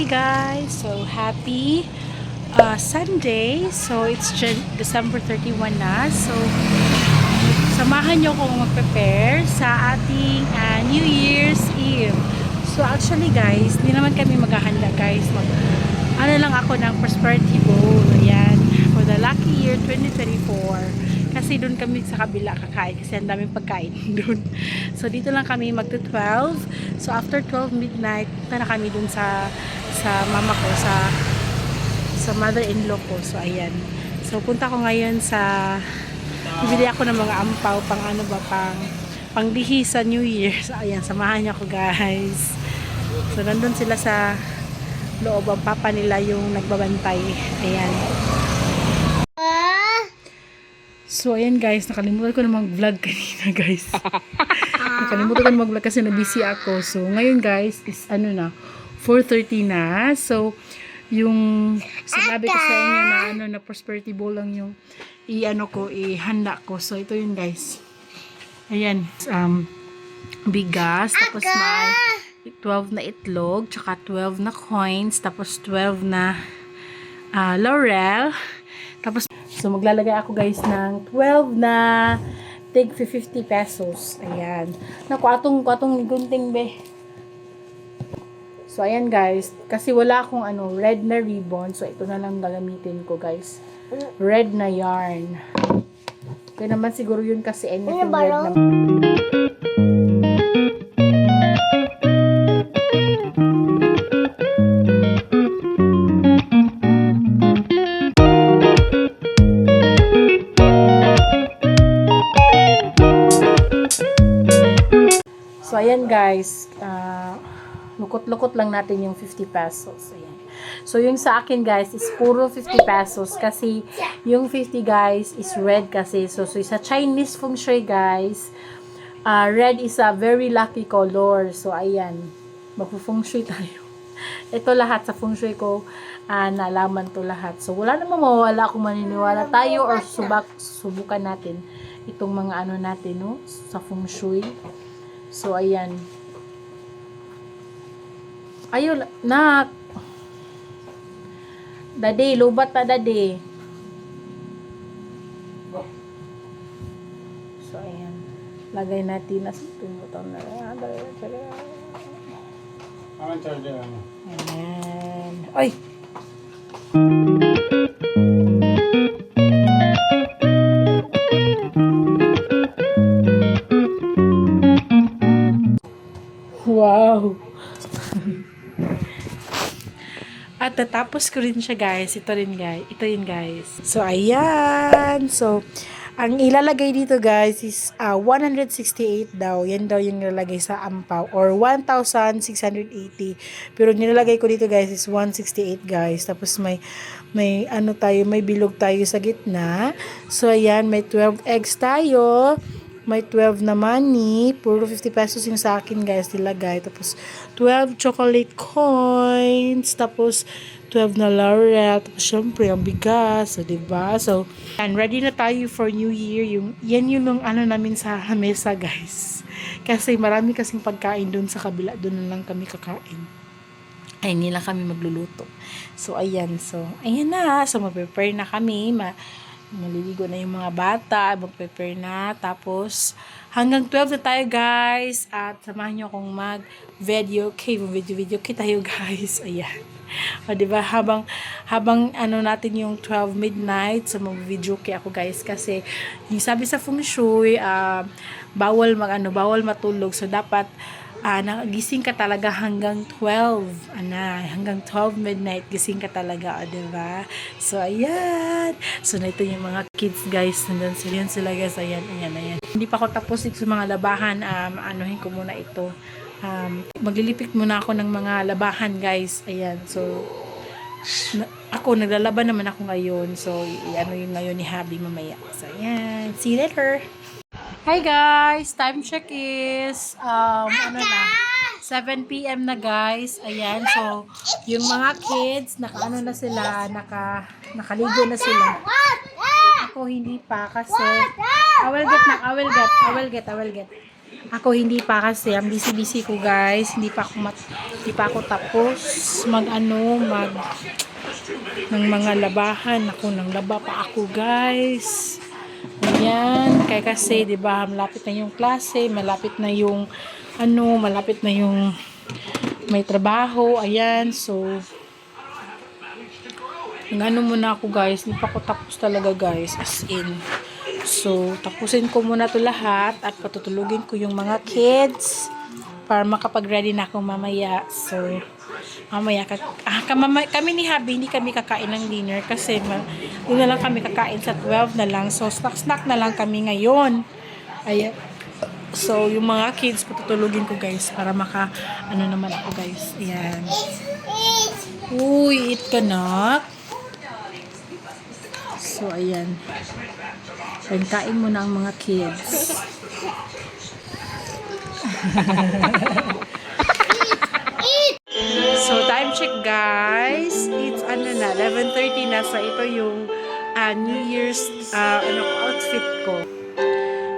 Hi guys! So happy uh, Sunday. So it's Jan- December 31 na. So samahan nyo kong mag-prepare sa ating uh, New Year's Eve. So actually guys, hindi naman kami maghahanda guys. Mag, ano lang ako ng prosperity bowl. Ayan. For the lucky year 2024. Kasi doon kami sa kabila kakain kasi ang daming pagkain doon. So dito lang kami magto 12. So after 12 midnight, na kami doon sa sa mama ko sa sa mother-in-law ko. So ayan. So punta ko ngayon sa bibili ako ng mga ampaw pang ano ba pang pangdihi sa New Year. So ayan, samahan niyo ako guys. So nandun sila sa loob ang papa nila yung nagbabantay. Ayan. So, ayan guys, nakalimutan ko na mag-vlog kanina guys. nakalimutan ko na mag-vlog kasi na-busy ako. So, ngayon guys, is ano na, 4.30 na. So, yung sinabi ko sa inyo na ano na prosperity bowl lang yung i-ano ko, ihanda ko. So, ito yun guys. Ayan, um, bigas, tapos may 12 na itlog, tsaka 12 na coins, tapos 12 na ah, laurel, tapos, so maglalagay ako guys ng 12 na tig 50 pesos. Ayan. Naku, atong, atong gunting be. So, ayan guys. Kasi wala akong ano, red na ribbon. So, ito na lang gagamitin ko guys. Red na yarn. Kaya naman siguro yun kasi anything red na. So, ayan guys, ah, lukot-lukot lang natin yung 50 pesos. Ayan. So, yung sa akin guys is puro 50 pesos kasi yung 50 guys is red kasi. So, so sa Chinese feng shui guys, ah, red is a very lucky color. So, ayan, magpo-feng shui tayo. Ito lahat sa feng shui ko, ah, nalaman to lahat. So, wala namang mawawala kung maniniwala tayo or subak, subukan natin itong mga ano natin, no, sa feng shui. So, ayan. Ayun, nak. Dade, lubat na dade. So, ayan. Lagay natin na sa button na. Ang charger ano? Ayan. Ay! Wow! At natapos ko rin siya guys. Ito rin guys. Ito yun guys. So ayan. So ang ilalagay dito guys is ah, 168 daw. Yan daw yung ilalagay sa ampaw or 1,680. Pero nilalagay ko dito guys is 168 guys. Tapos may may ano tayo, may bilog tayo sa gitna. So ayan, may 12 eggs tayo. May 12 na money. Puro 50 pesos yung sa akin, guys, nilagay. Tapos, 12 chocolate coins. Tapos, 12 na laurel. Tapos, syempre, ang bigas. So, diba? So, and ready na tayo for New Year. Yung, yan yung nung ano namin sa mesa, guys. Kasi marami kasing pagkain dun sa kabila. Na lang kami kakain ay lang kami magluluto. So, ayan. So, ayan na. So, mag-prepare na kami. Ma maliligo na yung mga bata. Mag-prepare na. Tapos, hanggang 12 na tayo, guys. At samahan nyo akong mag-video. Okay, video-video kay tayo, guys. Ayan. O, diba? Habang, habang ano natin yung 12 midnight, so mag-video kay ako, guys. Kasi, yung sabi sa feng shui, ah, bawal mag, ano, bawal matulog. So, dapat, ah, nagising ka talaga hanggang 12, ana, hanggang 12 midnight, gising ka talaga, o, diba? So, ayan. So, na ito yung mga kids, guys, nandun sila, yun sila, guys, ayan, ayan, ayan. Hindi pa ako tapos dito sa mga labahan, um, anuhin ko muna ito. Um, maglilipik muna ako ng mga labahan, guys, ayan, so, na- ako, naglalaban naman ako ngayon, so, i-ano yun ngayon ni Habi mamaya. So, ayan, see you later. Hi guys! Time check is, um, ano na, 7 p.m. na guys. Ayan, so, yung mga kids, naka ano na sila, naka, nakaligo na sila. Ako hindi pa kasi, I will get na, I will get, I will get, I will get. Ako hindi pa kasi, ang busy-busy ko guys. Hindi pa ako mat, hindi pa ako tapos mag ano, mag ng mga labahan. Ako nang laba pa ako guys. Ayan, kaya kasi 'di ba, malapit na yung klase, malapit na yung ano, malapit na yung may trabaho. Ayan, so Nagano muna ako guys, hindi pa ako tapos talaga guys, as in. So, tapusin ko muna to lahat at patutulugin ko yung mga kids para makapag-ready na ako mamaya. So, mamaya, ka, ah, kamama, kami ni Habi, hindi kami kakain ng dinner kasi ma, yun na lang kami kakain sa 12 na lang. So, snack-snack na lang kami ngayon. Ayan. So, yung mga kids, patutulugin ko guys para maka, ano naman ako guys. Ayan. Uy, eat ka na. So, ayan. Ayan, kain mo na ang mga kids. 11.30 na. So, ito yung ah, New Year's ah, ano, outfit ko.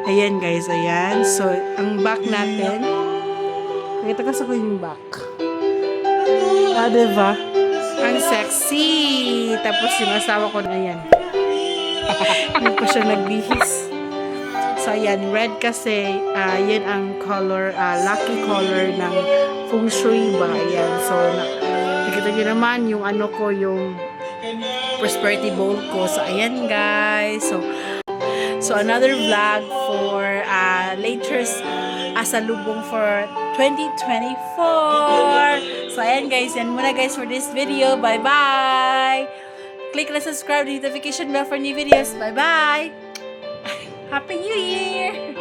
Ayan guys, ayan. So, ang back natin. Pakita ko sa ko yung back. Ah, diba? Ang sexy. Tapos yung asawa ko na yan. Hindi pa siya nagbihis. So, ayan, red kasi, ah yan ang color, ah, lucky color ng feng shui ba? Ayan, so, na, nakita nyo naman yung ano ko, yung prosperity bowl ko. So, ayan guys. So, so another vlog for uh, latest asalubong for 2024. So, ayan guys. Yan muna guys for this video. Bye-bye! Click na subscribe, notification bell for new videos. Bye-bye! Happy New Year!